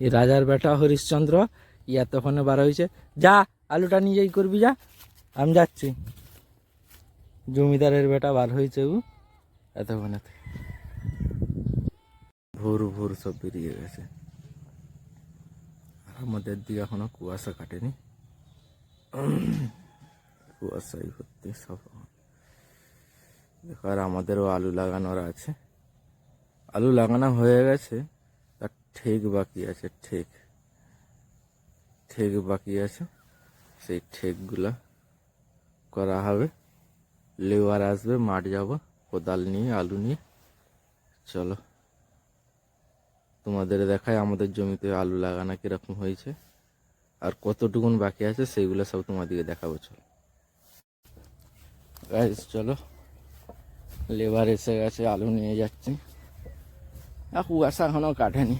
এই রাজার বেটা হরিশ্চন্দ্র, ইয়া তখন বার হয়েছে যা, আলুটা নিজেই করবি, যা। আমি যাচ্ছি। জমিদারের বেটা বার হয়েছে ও এতক্ষণে। ভোর ভোর সব বেরিয়ে গেছে। আর আমাদের দিকে এখনও কুয়াশা কাটেনি। কুয়াশাই ভর্তি সব। দেখো আর আমাদেরও আলু লাগানোর আছে। আলু লাগানো হয়ে গেছে। ঠিক বাকি আছে, ঠিক। ঠিক বাকি আছে, সেই ঠেকগুলা করা হবে। লেবার আসবে, মাঠ যাব, কোদাল নিয়ে, আলু নিয়ে। চলো। তোমাদের দেখায় আমাদের জমিতে আলু লাগানো কীরকম হয়েছে। আর কতটুকুন বাকি আছে, সেইগুলো সব তোমাদেরকে দেখাবো, চলো। চলো। লেবার এসে গেছে, আলু নিয়ে যাচ্ছে। কুয়াশা এখনও কাটেনি।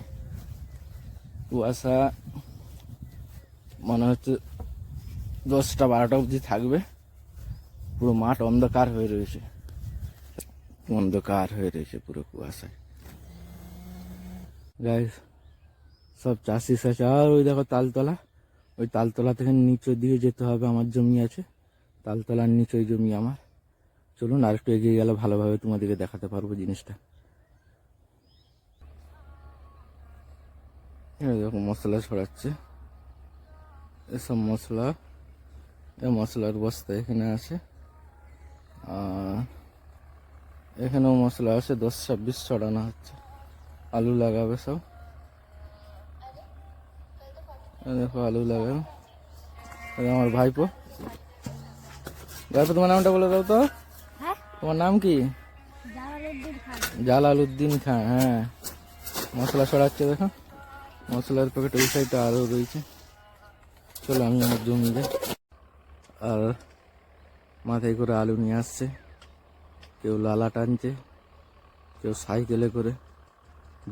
কুয়াশা, মনে হচ্ছে দশটা বারোটা অবধি থাকবে। পুরো মাঠ অন্ধকার হয়ে রয়েছে। অন্ধকার হয়ে রয়েছে পুরো কুয়াশায়। গাইস সব চাষি আছে আর ওই দেখো তালতলা। ওই তালতলা থেকে নিচের দিকে যেতে হবে, আমার জমি আছে। তালতলার নিচে জমি আমার। চলুন আর একটু এগিয়ে গেলে ভালোভাবে তোমাদেরকে দেখাতে পারব জিনিসটা। এই দেখো মশলা ছড়াচ্ছে। এসব মশলা এই মশলার বস্তা এখানে আছে। আর এখানেও মশলা আছে দশ ছাব্বিশ ছড়ানো হচ্ছে। আলু লাগাবে সব। এই দেখো আলু লাগাবে আমার ভাইপো। ভাইপো তোমার নামটা বলে দাও তো। হ্যাঁ? তোমার নাম কি? জালালউদ্দিন খান। জালাল উদ্দিন খান হ্যাঁ। মশলা ছড়াচ্ছে দেখো। মশলার প্যাকেট ওই সাইডে আরও রয়েছে। চলো আমি আমার জমি যাই। আর মাথায় করে আলু নিয়ে আসছে। কেউ লালা টানছে, কেউ সাইকেলে করে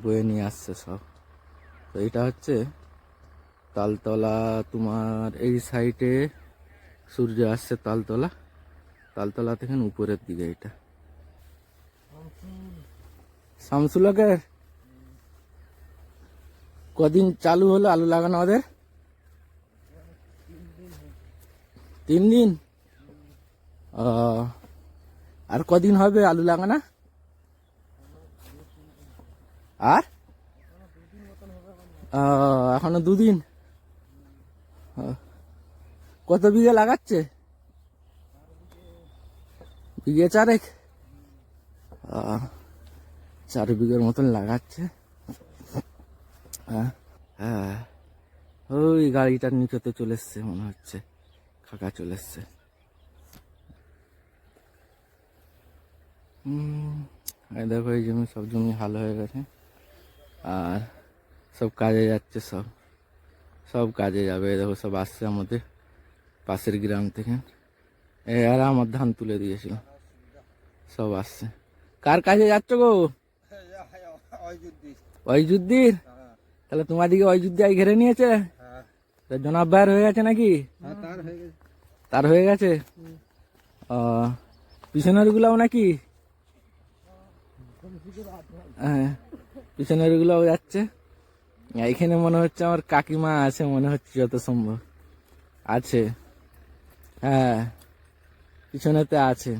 বয়ে নিয়ে আসছে সব। তো এটা হচ্ছে তালতলা। তোমার এই সাইডে সূর্য আসছে তালতলা। তালতলা থেকে উপরের দিকে এটা। শামসুলকের কদিন চালু হলো আলু লাগানো ওদের? তিন দিন? আর কদিন হবে আলু লাগানা? আর? এখনও দুদিন? কত বিঘে লাগাচ্ছে? বিঘে চারেক? চার বিঘের মতন লাগাচ্ছে। হ্যাঁ? হ্যাঁ। ওই গাড়িটার নিচেতে চলে এসছে মনে হচ্ছে। কাকা চলে এসছে। দেখো এই জমি সব জমি হাল হয়ে গেছে। আর সব কাজে যাচ্ছে সব। সব কাজে যাবে দেখো সব আসছে আমাদের পাশের গ্রাম থেকে। এ আর আমার ধান তুলে দিয়েছিল। সব আসছে। কার কাজে যাচ্ছ গো? অয়ুদ্দির তাহলে তোমার দিকে অয়ুদ্ধি আই ঘেরে নিয়েছে? জনাব বাইর হয়ে গেছে নাকি? তার হয়ে গেছে। ও পিছনের গুলাও নাকি? হ্যাঁ পিছনের গুলাও যাচ্ছে। এইখানে মনে হচ্ছে আমার কাকিমা আছে মনে হচ্ছে যত সম্ভব। আছে। হ্যাঁ পিছনেতে আছে।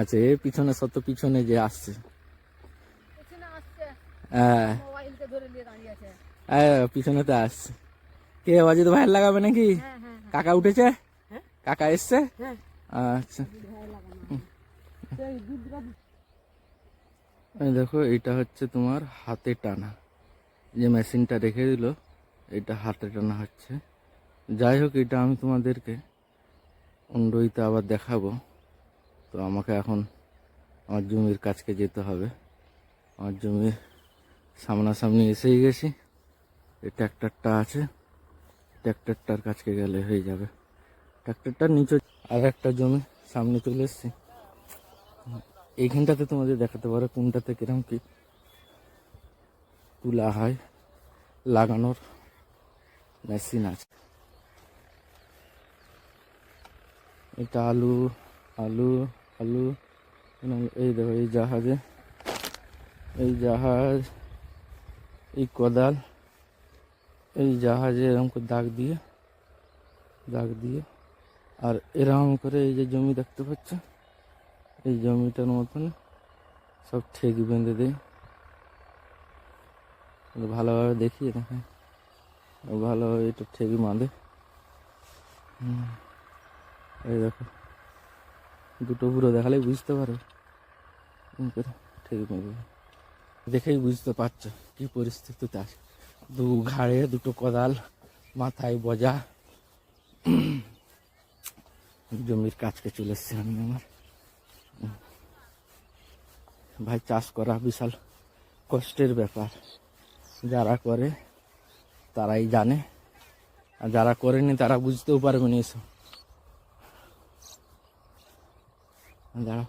আছে পিছনে শত পিছনে যে আসছে। হ্যাঁ। হ্যাঁ পিছনেতে আসছে কে অজিত ভাইয়ের লাগাবে নাকি? হ্যাঁ হ্যাঁ কাকা উঠেছে? হ্যাঁ। কাকা এসছে? হ্যাঁ। আচ্ছা। দেখো এটা হচ্ছে তোমার হাতে টানা। যে মেশিনটা রেখে দিল এটা হাতে টানা হচ্ছে। যাই হোক এটা আমি তোমাদেরকে অন্ডইতে আবার দেখাবো। তো আমাকে এখন আমার জমির কাছকে যেতে হবে। আমার জমির সামনাসামনি এসেই গেছি। এই ট্র্যাক্টরটা আছে। ট্র্যাক্টরটার কাছকে গেলে হয়ে যাবে। ট্র্যাক্টরটার নিচে আর একটা জমি সামনে চলে এসছি। এইখানটাতে তোমাদের দেখাতে পারো কোনটাতে কিরম কি তুলা হয়, লাগানোর মেশিন আছে। এটা আলু আলু আলু, এই দেখো, এই জাহাজে, এই জাহাজ এই কোদাল এই জাহাজে এরকম করে দাগ দিয়ে দাগ দিয়ে, আর এরকম করে এই যে জমি দেখতে পাচ্ছ, এই জমিটার মতন সব ঠেক বেঁধে দেয় ভালোভাবে দেখিয়ে দেখেন ভালোভাবে এটা ঠেক বাঁধে। এই দেখো দুটো পুরো দেখালেই বুঝতে পারো ঠেক বেঁধে দেয়। দেখেই বুঝতে পারছ কি পরিস্থিতিতে আছে দু ঘাড়ে, দুটো কোদাল, মাথায় বজা জমির কাজকে চলে এসছে আমি আমার। ভাই, চাষ করা বিশাল কষ্টের ব্যাপার। যারা করে, তারাই জানে। আর যারা করেনি, তারা বুঝতেও পারবে না এসব। দাঁড়াও,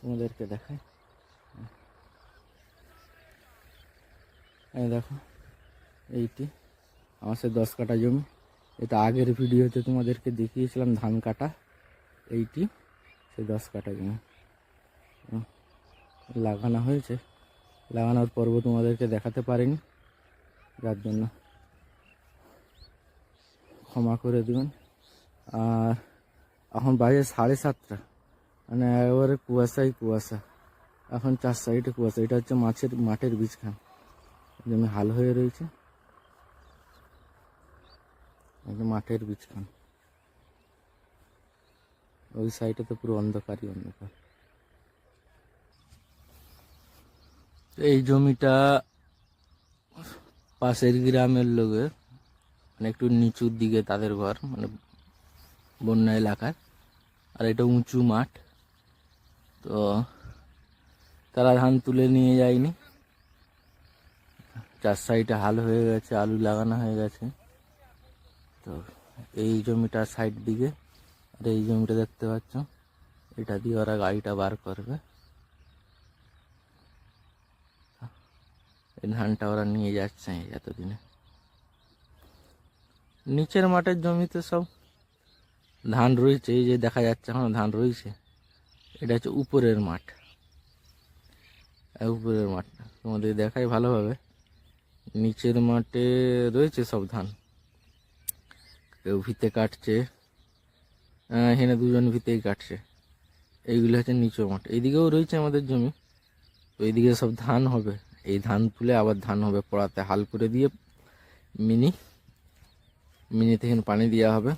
তোমাদেরকে দেখায় এই দেখো, এইটি। আমার সে দশ কাটা জমি। এটা আগের ভিডিওতে তোমাদেরকে দেখিয়েছিলাম ধান কাটা। এইটি সেই দশ কাটা জমি। লাগানো হয়েছে। লাগানোর পর্ব তোমাদেরকে দেখাতে পারিনি। যার জন্য ক্ষমা করে দেবেন। আর এখন বাজে সাড়ে সাতটা। মানে একেবারে কুয়াশাই কুয়াশা। এখন চার সাইডে কুয়াশা। এটা হচ্ছে মাছের, মাঠের বীজখান। জমি হাল হয়ে রয়েছে। মাঠের বীজখান ওই সাইডে তো পুরো অন্ধকারই অন্ধকার। এই জমিটা পাশের গ্রামের লোকের মানে একটু নিচুর দিকে তাদের ঘর মানে বন্যা এলাকার। আর এটা উঁচু মাঠ। তো তারা ধান তুলে নিয়ে যায়নি। চার সাইডে হাল হয়ে গেছে, আলু লাগানো হয়ে গেছে। তো এই জমিটা সাইড দিকে, আর এই জমিটা দেখতে পাচ্ছ, এটা দিয়ে ওরা গাড়িটা বার করবে। এই ধানটা ওরা নিয়ে যাচ্ছে এতদিনে। নিচের মাঠের জমিতে সব ধান রয়েছে, এই যে দেখা যাচ্ছে এখন ধান রয়েছে। এটা হচ্ছে উপরের মাঠ। উপরের মাঠটা তোমাদের দেখাই ভালোভাবে। নিচের মাঠে রয়েছে সব ধান। কেউ ভিতে কাটছে এখানে দুজন ভিতেই কাটছে। এইগুলো হচ্ছে নিচু মাঠ। এইদিকেও রয়েছে আমাদের জমি। তো এইদিকে সব ধান হবে। এই ধান তুলে আবার ধান হবে পড়াতে। হাল করে দিয়ে মিনি মিনি থেকে পানি দেওয়া হবে।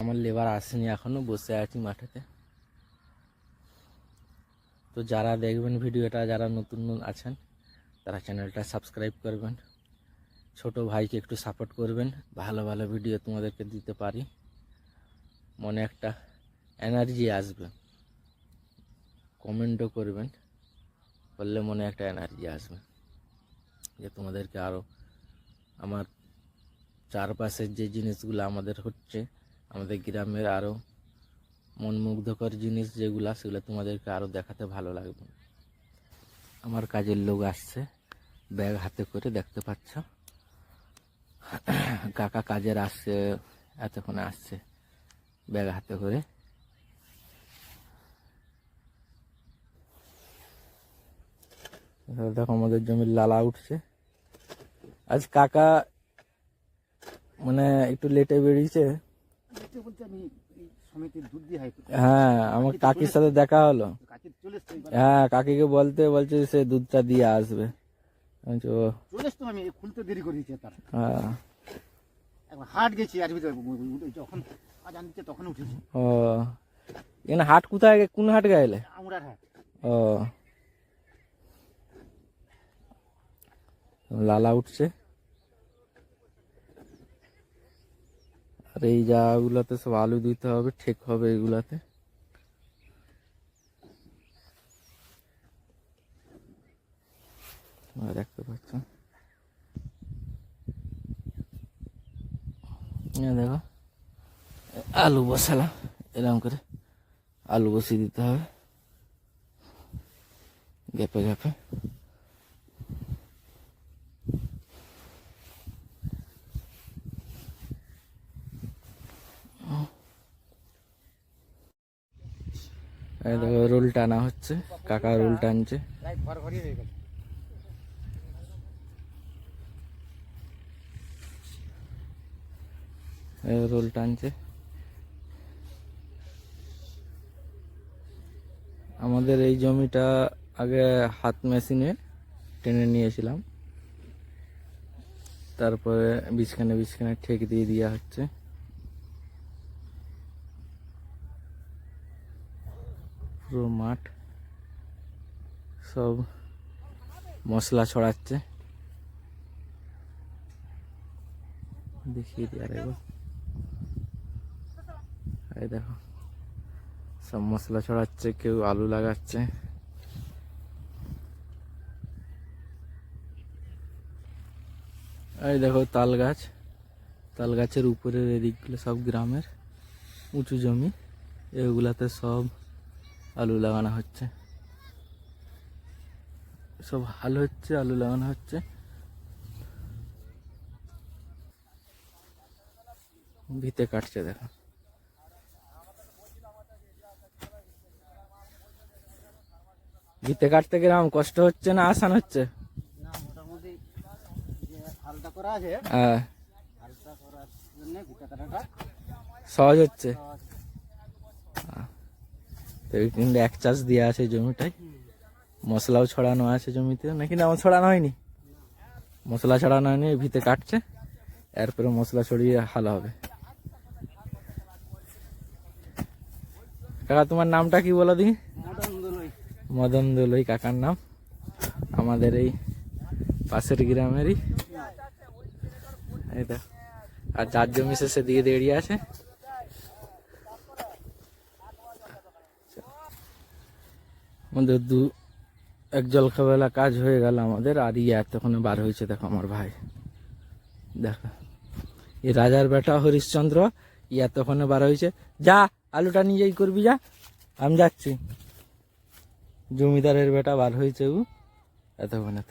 আমার লেবার আসেনি এখনও বসে আছি মাঠেতে। তো যারা দেখবেন ভিডিওটা, যারা নতুন নতুন আছেন তারা চ্যানেলটা সাবস্ক্রাইব করবেন। ছোট ভাইকে একটু সাপোর্ট করবেন। ভালো ভালো ভিডিও তোমাদেরকে দিতে পারি। মনে একটা এনার্জি আসবে। কমেন্টও করবেন। করলে মনে একটা এনার্জি আসবে। যে তোমাদেরকে আরও আমার চারপাশের যে জিনিসগুলো আমাদের হচ্ছে, আমাদের গ্রামের আরও মনমুগ্ধকর জিনিস যেগুলা, সেগুলো তোমাদেরকে আরও দেখাতে ভালো লাগবে। আমার কাজের লোক আসছে। ব্যাগ হাতে করে দেখতে পাচ্ছ। কাকা কাজের আসছে এতক্ষণে আসছে। ব্যাগ হাতে করে। দেখো আমাদের জমির লালা উঠছে। আজ কাকা মানে একটু লেটে বেরিয়েছে। হয় আমার কাকির সাথে দেখা হলো। হ্যাঁ কাকিকে বলতে বলছে সে দুধটা দিয়ে আসবে। আমি খুলতে দেরি তার। হ্যাঁ। একবার হাট গেছি আর ভিতরে যখন তখন উঠেছি। ও এখানে হাট কোথায়? কোন হাট গেলে আমরার হাট। ও। লালা উঠছে। আর এই জায়গাগুলোতে সব আলু দিতে হবে ঠিক হবে এগুলাতে। তোমরা দেখতে পাচ্ছ এই দেখো, আলু বসালাম, এরকম করে আলু বসিয়ে দিতে হবে। গ্যাপে গ্যাপে। দেখো রোল টানা হচ্ছে, কাকা রোল টানছে প্রায় ঘর ঘরই হয়ে গেল এ রোল টানছে। আমাদের এই জমিটা আগে হাত মেশিনে টেনে নিয়েছিলাম। তারপরে বিছখানে বিছখানে ঠেক দিয়ে দেওয়া হচ্ছে। পুরো মাঠ সব মশলা ছড়াচ্ছে। দেখিয়ে দিই আরেকবার এই দেখো। সব মশলা ছড়াচ্ছে, কেউ আলু লাগাচ্ছে। এই দেখো তাল গাছ। তাল গাছের উপরের এদিকগুলো সব গ্রামের উঁচু জমি। এগুলাতে সব আলু লাগানো হচ্ছে। সব হাল হচ্ছে, আলু লাগানো হচ্ছে। ভিতে কাটছে দেখো। ভিতে কাটতে গেলাম কষ্ট হচ্ছে না আসান হচ্ছে? হ্যাঁ। সহজ হচ্ছে। তো কিন্তু এক চাষ দেওয়া আছে জমিটায়। মশলাও ছড়ানো আছে জমিতে। নাকি না আমার ছড়ানো হয়নি? মশলা ছড়ানো হয়নি ভিতে কাটছে। এরপরে মশলা ছড়িয়ে হাল হবে। কাকা তোমার নামটা কি বলো দিই মদন দোলই কাকার নাম। আমাদের এই পাশের গ্রামেরই। এই আর যার জমি শেষে দিয়ে দাঁড়িয়ে আছে। আমাদের দু, এক জলখাবেলা কাজ হয়ে গেল আমাদের, আর ইয়ে এতক্ষণে বার হয়েছে, দেখো আমার ভাই। দেখো, এই রাজার বেটা হরিশ্চন্দ্র ই এতক্ষণে বার হয়েছে। যা, আলুটা নিজেই করবি, যা। আমি যাচ্ছি। জমিদারের বেটা বার হয়েছে ও এতক্ষণে